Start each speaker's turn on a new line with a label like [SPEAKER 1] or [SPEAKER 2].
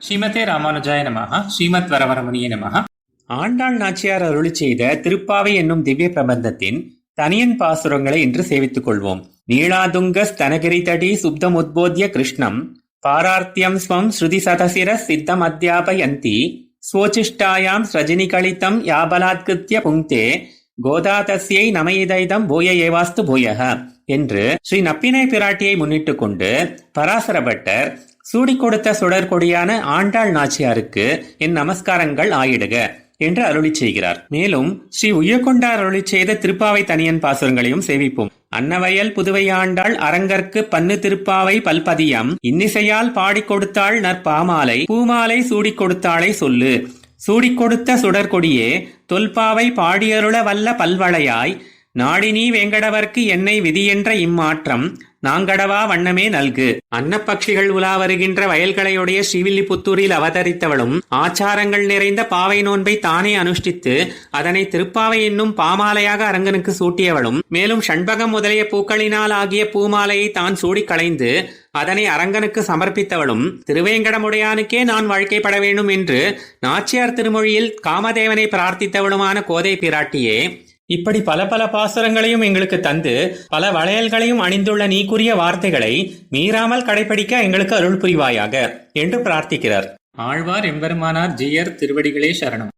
[SPEAKER 1] ஸ்ரீமதே ராமானுஜாய நமஹ ஸ்ரீமத் வரவரமுனிய நமஹ. ஆண்டாள் நாச்சியார் அருளி செய்த திருப்பாவை என்னும் திவ்ய பிரபந்தத்தின் தனியன் பாசுரங்களை இன்று சேவித்துக் கொள்வோம். நீளாதுங்க ஸ்தனகிரி தடி சுப்தம் உத்போத்ய கிருஷ்ணம் பாரார்த்தியம் ஸ்வம் ஸ்ருதி சதசிர சித்தம் அத்தியாபயந்தி ஸ்வோச்சிஷ்டாயாம் ஸ்ரஜினிகலிதம் யாபலாத்கிருத்ய புங்க்தே கோதாதசியை நமையிதைதம் பூய ஏவாஸ்து பூயக என்று ஸ்ரீ நப்பினை பிராட்டியை முன்னிட்டு கொண்டு பராசரபட்டர் சூடி கொடுத்த சுடற்கொடியான ஆண்டாள் நாச்சியாருக்கு என் நமஸ்காரங்கள் ஆயிடுக என்று அருளி செய்கிறார். மேலும் ஸ்ரீ உய்யக்கொண்டார் அருளி செய்த திருப்பாவை தனியன் பாசுரங்களையும் சேவிப்போம். அன்னவயல் புதுவை ஆண்டாள் அரங்கற்கு பன்னு திருப்பாவை பல்பதியம். இன்னிசையால் பாடிக் கொடுத்தாள் நற்பாமாலை. பூமாலை சூடிக் கொடுத்தாளை சொல்லு. சூடிக் கொடுத்த சுடற்கொடியே தொல்பாவை பாடியருள வல்ல பல்வளையாய். நாடினி வேங்கடவர்க்கு என்னை விதியென்ற இம்மாற்றம். நாங்கடவா வண்ணமே நல்கு. அன்னப்பட்சிகள் உலா வருகின்ற வயல்களையுடைய ஸ்ரீவில்லிபுத்தூரில் அவதரித்தவளும் ஆச்சாரங்கள் நிறைந்த பாவை நோன்பை தானே அனுஷ்டித்து அதனை திருப்பாவை என்னும் பாமாலையாக அரங்கனுக்கு சூட்டியவளும் மேலும் ஷண்பகம் முதலிய பூக்களினால் ஆகிய பூமாலையை தான் சூடிக் களைந்து அதனை அரங்கனுக்கு சமர்ப்பித்தவளும் திருவேங்கடமுடையானுக்கே நான் வாழ்க்கைப்பட வேண்டும் என்று நாச்சியார் திருமொழியில் காமதேவனை பிரார்த்தித்தவளுமான கோதை பிராட்டியே இப்படி பல பல பாசுரங்களையும் எங்களுக்கு தந்து பல வளையல்களையும் அணிந்துள்ள நீக்குரிய வார்த்தைகளை மீறாமல் கடைபிடிக்க எங்களுக்கு அருள் புரிவாயாக என்று பிரார்த்திக்கிறார். ஆழ்வார் எம்பெருமானார் ஜியர் திருவடிகளே சரணம்.